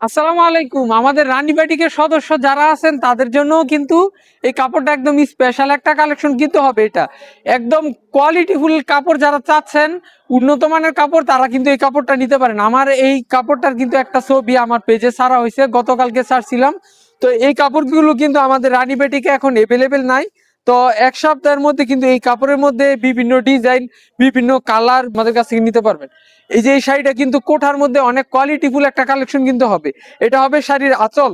আসসালামু আলাইকুম। আমাদের রানী বাটিকের সদস্য যারা আছেন, তাদের জন্য কিন্তু এই কাপড়টা একদম স্পেশাল একটা কালেকশন কিন্তু হবে এটা। একদম কোয়ালিটিফুল কাপড় যারা চাচ্ছেন, উন্নত মানের কাপড়, তারা কিন্তু এই কাপড়টা নিতে পারেন। আমার এই কাপড়টার কিন্তু একটা ছবি আমার পেজে ছাড়া হয়েছে, গতকালকে ছাড়ছিলাম। তো এই কাপড়গুলো কিন্তু আমাদের রানী বাটিকে এখন এভেলেবেল নাই। তো এক সপ্তাহের মধ্যে কিন্তু এই কাপড়ের মধ্যে বিভিন্ন ডিজাইন, বিভিন্ন কালার আমাদের কাছ থেকে নিতে পারবেন। এই যে এই শাড়িটা কিন্তু কোঠার মধ্যে অনেক কোয়ালিটিফুল একটা কালেকশন কিন্তু হবে। এটা হবে শাড়ির আঁচল।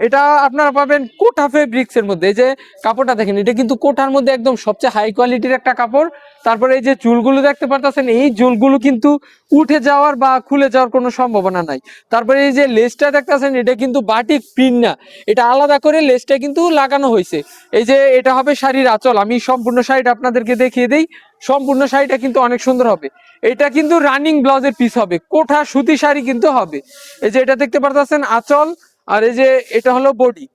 এটা আপনারা পাবেন কোঠা ফেব্রিক্স এর মধ্যে। এই যে কাপড়টা দেখেন, এটা কিন্তু কোঠার মধ্যে একদম সবচেয়ে হাই কোয়ালিটির একটা কাপড়। তারপরে এই যে চুলগুলো দেখতে পারতেছেন, এই চুলগুলো কিন্তু উঠে যাওয়ার বা খুলে যাওয়ার কোনো সম্ভাবনা নাই। তারপরে এই যে লেসটা দেখতেছেন, এটা কিন্তু বাটিক প্রিন্ট না। এটা আলাদা করে লেসটা কিন্তু লাগানো হয়েছে। এই যে এটা হবে শাড়ির আঁচল। আমি সম্পূর্ণ শাড়িটা আপনাদেরকে দেখিয়ে দেই। সম্পূর্ণ শাড়িটা কিন্তু অনেক সুন্দর হবে। এটা কিন্তু রানিং ব্লাউজের পিস হবে। কোঠা সুতি শাড়ি কিন্তু হবে। এই যে এটা দেখতে পারতেছেন, আঁচল আর এই যে এটা হলো বডি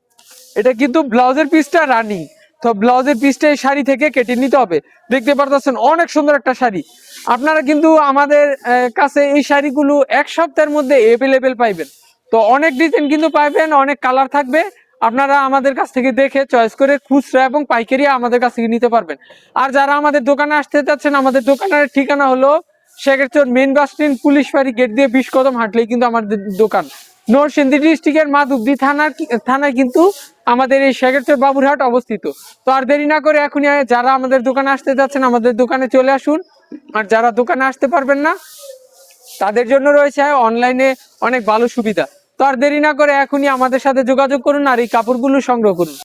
এটা কিন্তু ব্লাউজের পিসটা রানিং তো ব্লাউজের পিসটা এই শাড়ি থেকে কেটে নিতে হবে। দেখতে পারতেছেন অনেক সুন্দর একটা শাড়ি। আপনারা কিন্তু আমাদের কাছে এই শাড়িগুলো এক সপ্তাহের মধ্যে অ্যাভেলেবেল পাইবেন। তো অনেক ডিজাইন কিন্তু পাইবেন, অনেক কালার থাকবে। আপনারা আমাদের কাছ থেকে দেখে চয়েস করে খুচরা এবং পাইকারি আমাদের কাছ থেকে নিতে পারবেন। আর যারা আমাদের দোকানে আসতে চাচ্ছেন, আমাদের দোকানের ঠিকানা হলো Shekherchar main bus stand police বাড়ি গেট দিয়ে বিশ কদম হাঁটলেই কিন্তু আমাদের দোকান। নরসিংদী ডিস্ট্রিক্টের মাধবদী থানার থানায় কিন্তু আমাদের এই শেখেরচর বাবুরহাট অবস্থিত। তো আর দেরি না করে এখনই যারা আমাদের দোকানে আসতে যাচ্ছেন, আমাদের দোকানে চলে আসুন। আর যারা দোকানে আসতে পারবেন না, তাদের জন্য রয়েছে অনলাইনে অনেক ভালো সুবিধা। তো আর দেরি না করে এখনই আমাদের সাথে যোগাযোগ করুন আর এই কাপড়গুলো সংগ্রহ করুন।